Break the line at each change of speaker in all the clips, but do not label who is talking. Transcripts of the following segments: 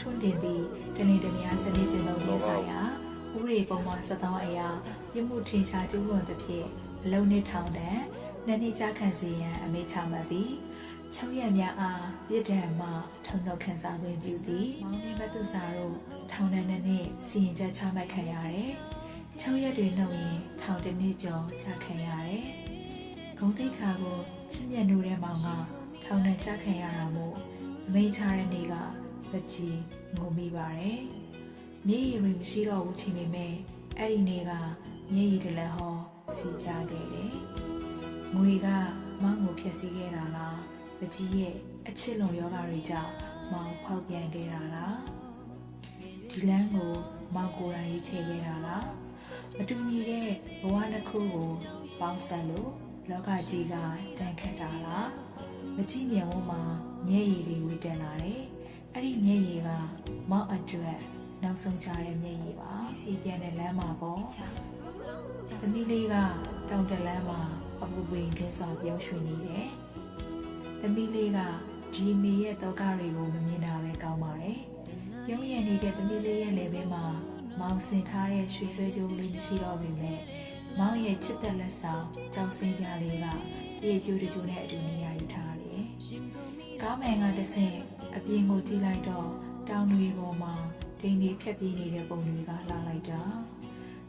ထွန်းတင်သည့်တနေတမယာစနစ်ကျင့်သုံးရေးဆိုင်ရာဥပဒေပုံမှန်စသောအရာပြမှုထင်ရှားကျူးလွန်သဖြင့်အလုံးနှစ်ထောင်တန်းနှစ်နှစ်ကြာခံစီရန်အမိန့်ချမှတ်သည်ချုပ်ရများအားပြစ်ဒဏ်မှထုံတော့ခံစားခွင့်ပြုသည်မောင်နှင်းဘတ်သူစာတို့ထောင်ဒဏ်နှစ်နှစ်စီရင်ချက်ချမှတ်ခံရတယ်ချုပ်ရက်တွေနှုတ်ရင်ထောင်တစ်နှစ်ကျော်ကြာခံရတယ်ဂုံတိတ်ခါကိုချစ်မြတ်နိုးတဲ့မောင်ကထောင်ဒဏ်ကြာခံရတာမို့အမိန့်ချတဲ့နေ့က လက်ကြီးငိုမိပါတယ်မျက်ရည်တွေမရှိတော့ဘူးထင်ပေမဲ့အဲ့ဒီနေ့ကမျက်ရည်တွေလည်းဟောစီကြခဲ့တယ်ငွေကမောင်ကိုဖျက်ဆီးခဲ့တာလားပကြီးရဲ့အချစ်လုံယောဂတွေကြောင့်မောင်ဖောက်ပြန်ခဲ့တာလားဒီလမ်းကိုမောင်ကိုယ်တိုင်ရွေးချယ်ခဲ့တာလားမတူညီတဲ့ဘဝတစ်ခုကိုပေါင်းစပ်လို့လောကကြီးကတန်ခတ်တာလားမကြည့်မြင်ဖို့မှာမျက်ရည်တွေဝေတန်လာတယ် အဲ့ဒီမျက်ရည်ကမောင်အတွက်နောက်ဆုံးချတဲ့မျက်ရည်ပါစီပြန်တဲ့လမ်းမှာပေါ့သမီးလေးကတောင်တလမ်းမှာအပူပင်ခင်းဆောင်ပြောင်းရွှင်နေတယ်သမီးလေးကဒီမေရဲ့တောကတွေကိုမမြင်တာပဲကောင်းပါတယ်ရုံးရည်နေတဲ့သမီးလေးရဲ့လေဘေးမှာမောင်ဆင်ထားတဲ့ရွှေဆွဲကြိုးလေးမရှိတော့ပြီမဲ့မောင်ရဲ့ချစ်တဲ့လက်ဆောင်ကြောင်စင်းပြလေးကပြေကျူးတကျူးနဲ့အတူနေရာယူထားတယ်ကားမန်ကတဆင့် အပြင်ကိုကြည့်လိုက်တော့တောင်တွေပေါ်မှာဒိန်တွေဖြတ်ပြေးနေတဲ့ပုံတွေကလှလိုက်တာ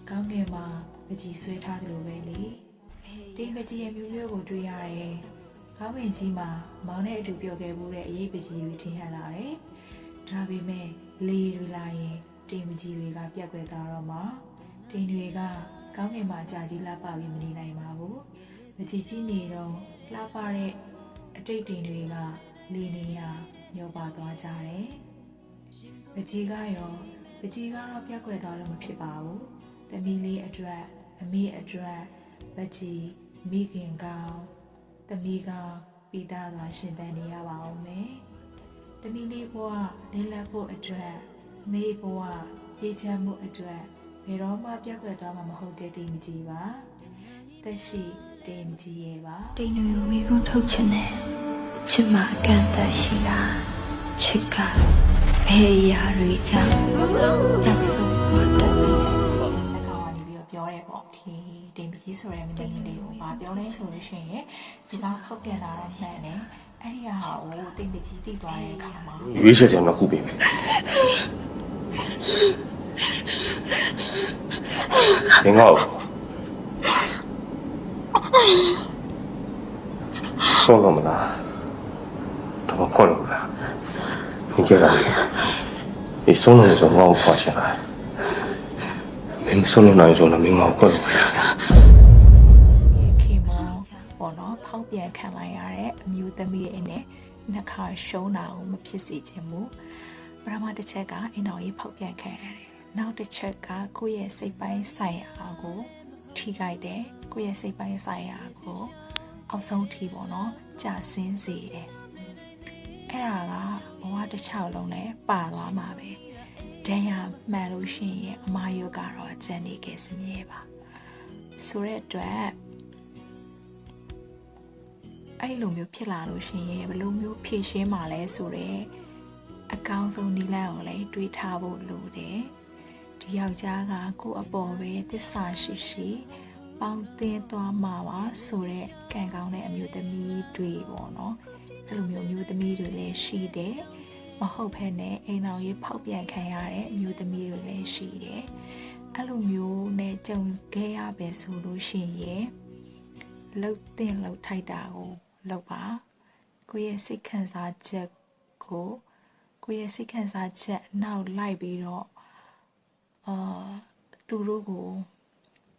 ကောင်းကင်မှာပကြီးဆွဲထားတယ်လို့ပဲလေဒီပကြီးရဲ့မျိုးမျိုးကိုတွေ့ရတယ်ကောင်းကင်ကြီးမှာမောင်နဲ့အတူပြောခဲ့မှုတဲ့အရေးပကြီးတွေထင်ဟပ်လာတယ်ဒါပေမဲ့လေတွေလာရင်တိမ်ပကြီးတွေကပြက်ကွယ်သွားတော့မှတိမ်တွေကကောင်းကင်မှာကြာကြီးလှပပြီးမနေနိုင်ပါဘူးမကြီးကြီးနေတော့လှပတဲ့အတိတ်တိမ်တွေကလေနေရ ညောပါသွားကြတယ်ပကြီးကရောပကြီးကတော့ပြက်ကွယ်သွားလို့မဖြစ်ပါဘူးတမီးလေးအတွက်အမေအတွက်ပကြီးမိခင်ကောင်တမီးကောင်ပြီးသားစွာရှင်သန်နေရပါအောင်မယ်တမီးလေးဘဝလင်းလက်ဖို့အတွက်မေဘဝရေးချမ်းမှုအတွက်ဘယ်တော့မှပြက်ကွယ်သွားမှာမဟုတ်တဲ့တိမ်မကြီးပါသက်ရှိတိမ်မကြီးရဲ့ပါ
တိမ်တွေကိုမိကွန်းထုတ်ချင်တယ် ချစ်မှအကန့်အသတ်ရှိတာချစ်ကဘယ်အရာတွေကြောင့်တက်ဆုံးသွားတတ်လဲ
စက်ကောင်ကနေပြီးတော့ပြောရဲပေါ့ဒီတင်ပကြီးဆိုတဲ့မင်းသမီးလေးကိုဗာပြောလဲဆိုလို့ရှိရင်ဒီကဖောက်ပြန်လာတော့မှန်တယ်အဲ့ဒီဟာကိုတင်ပကြီးတိသွားတဲ့အခါမှာ
ရွေးချယ်စရာတော့ခုပေးမယ်သင်္ကောဆုံးလို့မလား တော့ခေါ်လို့လား你这个你松了的时候我发现了မင်းဆုံးလို့နိုင်ဆိုတော့မင်းငါ့ကိုခေါ်လို့ရ
ဒီခေမောပေါ့နော်ဖောက်ပြန်ခံလိုက်ရတဲ့အမျိုးသမီးတွေနဲ့နှစ်ခါရှုံးတာကိုမဖြစ်စေချင်ဘူးပထမတစ်ချက်ကအိမ်တော်ကြီးဖောက်ပြန်ခံရတယ်နောက်တစ်ချက်ကကိုယ့်ရဲ့စိတ်ပိုင်းဆိုင်ရာကိုထိခိုက်တယ်ကိုယ့်ရဲ့စိတ်ပိုင်းဆိုင်ရာကိုအောက်ဆုံးထိပေါ့နော်ကြာဆင်းစေတယ် အဲ့ဒါကဘဝတစ်ချောင်းလုံးနဲ့ပါသွားမှာပဲဒဏ်ရာမှန်လို့ရှိရင်အမားယုတ်ကတော့ကျန်နေခဲ့စမြဲပါဆိုတဲ့အတွက်အဲ့လိုမျိုးဖြစ်လာလို့ရှိရင်ဘယ်လိုမျိုးဖြည့်ရှင်းမှာလဲဆိုတော့အကောင်းဆုံးနီလန်းကိုလည်းတွေးထားဖို့လိုတယ်ဒီယောက်ျားကကိုယ့်အပေါ်ပဲတစ္ဆာရှိရှိပေါင်းသင်းသွားမှာပါဆိုတော့ကံကောင်းတဲ့အမျိုးသမီးတွေပေါ့နော် အဲ့လိုမျိုးအမျိုးသမီးတွေလည်းရှိတယ်မဟုတ်ဘဲနဲ့အိမ်အောင်ရေးဖောက်ပြန်ခံရတဲ့အမျိုးသမီးတွေလည်းရှိတယ်အဲ့လိုမျိုးနဲ့ကြုံခဲ့ရပဲဆိုလို့ရှိရင်လှုပ်တင်လှုပ်ထိုက်တာကိုလှုပ်ပါကိုယ့်ရဲ့စိတ်ခံစားချက်ကိုကိုယ့်ရဲ့စိတ်ခံစားချက်နောက်လိုက်ပြီးတော့အာသူတို့ကို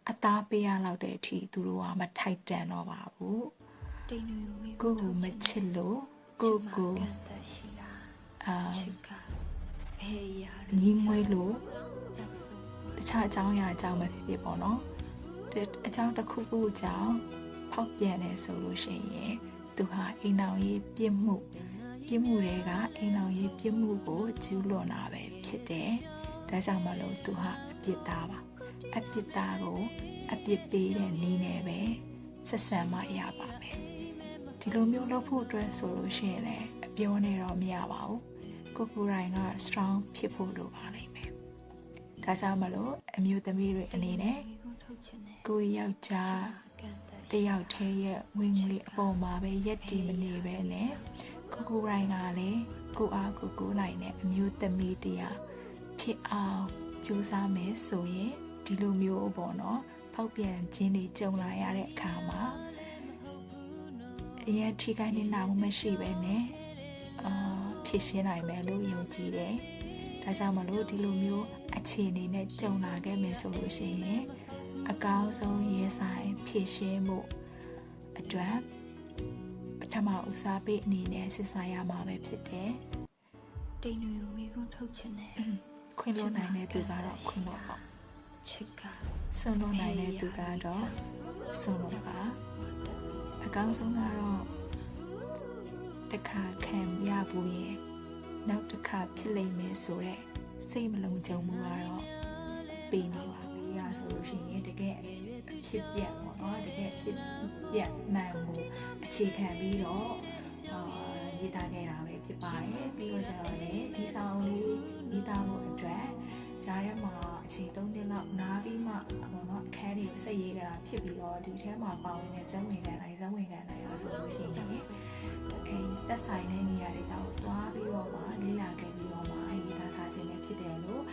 အသားပေးရလောက်တဲ့အထိသူတို့ကမထိုက်တန်တော့ပါဘူး
တိမ်တွေ ကိုမိ
ကိုယ့်ကိုမချစ်လို့ကိုယ့်ကို
အကန့်အသတ်ရှိတာ
အာ
ချစ်ကဘယ်အရာတွေ
ညီးမွေးလို့
တက်ဆုံးသွား
တခြားအကြောင်းအရာအကြောင်းပဲဖြစ်ဖြစ်ပေါ့နော်ဒီအကြောင်းတစ်ခုခုအကြောင်းဖောက်ပြန်နေဆိုလို့ရှိရင်သူဟာအိမ်အောင်ရေးပြစ်မှုပြစ်မှုတွေကအိမ်အောင်ရေးပြစ်မှုကိုကျူးလွန်တာပဲဖြစ်တယ်ဒါကြောင့်မလို့သူဟာအပြစ်သားပါအပြစ်သားကိုအပြစ်ပေးတဲ့နည်းနဲ့ပဲဆက်ဆံမှရပါမယ် ဒီလိုမျိုးလုပ်ဖို့အတွက်ဆိုလို့ရှိရင်လည်းအပြောနဲ့တော့မရပါဘူးကိုကိုရိုင်းက strong ဖြစ်ဖို့လိုပါလိမ့်မယ်။ဒါကြောင့်မလို့အမျိုးသမီးတွေအနေနဲ့
မိကုန်းထုတ်ချင်တယ်
ကိုယ့်ယောက်ျား
ကန့်တတ်
တယောက်တည်းရဲ့ဝင်ငွေအပေါ်မှာပဲရက်တည်မနေပဲနဲ့ကိုကိုရိုင်းကလည်းကိုအားကိုကိုနိုင်တဲ့အမျိုးသမီးတရားဖြစ်အောင်ကြိုးစားမယ်ဆိုရင်ဒီလိုမျိုးပေါ့နော်ဖောက်ပြန်ခြင်းတွေကြုံလာရတဲ့အခါမှာ အရင်ထိခိုက်နေတာမှမရှိပဲနဲ့အာဖြစ်ရှင်းနိုင်မယ်လို့ယုံကြည်တယ်။ဒါကြောင့်မလို့ဒီလိုမျိုးအခြေအနေနဲ့ကြုံလာခဲ့မယ်ဆိုလို့ရှိရင်အကောင်းဆုံးရေးဆိုင်ဖြည့်ရှင်းမှုအတွက်ပထမဦးစားပေးအနေနဲ့စစ်စားရမှာပဲဖြစ်တယ်
တိမ်တွေကိုမိကုန်းထုတ်ချင်တယ်။
ခွင့်လွှတ်နိုင်တဲ့သူကတော့ခွင့်လွှတ်ပေါ့
ချစ်က။
ဆုံးလွှတ်နိုင်တဲ့သူကတော့ဆုံးလွှတ်ပါ။အ ကောင်းဆုံးကတော့တစ်ခါခံရဘူးရင်နောက်တစ်ခါဖြစ်လိမ့်မယ်ဆိုတော့စိတ်မလုံးကြုံမှုကတော့ပေးနေပါပြီ။ဒါဆိုလို့ရှိရင်တကယ်ဖြစ်ပြက်ပေါ့နော်တကယ်ဖြစ်ပြက်မှန်မှုအခြေခံပြီးတော့အာရေးသားခဲ့တာပဲဖြစ်ပါတယ်ပြီးတော့ကျတော့လေဒီဆောင်လေးရေးသားဖို့အတွက်ဂျားထဲမှာအခြေသုံးနှစ်လောက်နားပြီးမှပေါ့နော်အခန်း တွေကိုစိတ်ရေးကြတာဖြစ်ပြီးတော့ဒီထဲမှာပါဝင်တဲ့ဇက်ဝင်ကန်တိုင်းဇက်ဝင်ကန်တိုင်းရောဆိုလို့ရှိရင်အဲတက်ဆိုင်တဲ့နေရာတွေတော့တွားပြီးတော့မှလေ့လာခဲ့ပြီးတော့မှရေးသားထားခြင်းပဲဖြစ်တယ်လို့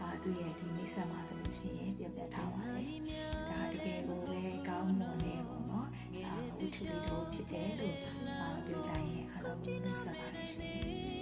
အာသူရဲ့ဒီမိတ်ဆက်မှာဆိုလို့ရှိရင်ပြပြထားပါတယ်ဒါတကယ်ကိုပဲကောင်းမွန်နေပေါ့နော်အာဝိထုလေးတို့ဖြစ်တယ်လို့အာပြောကြရင်အားလုံးလို့ဆက်ပါတယ်ရှင်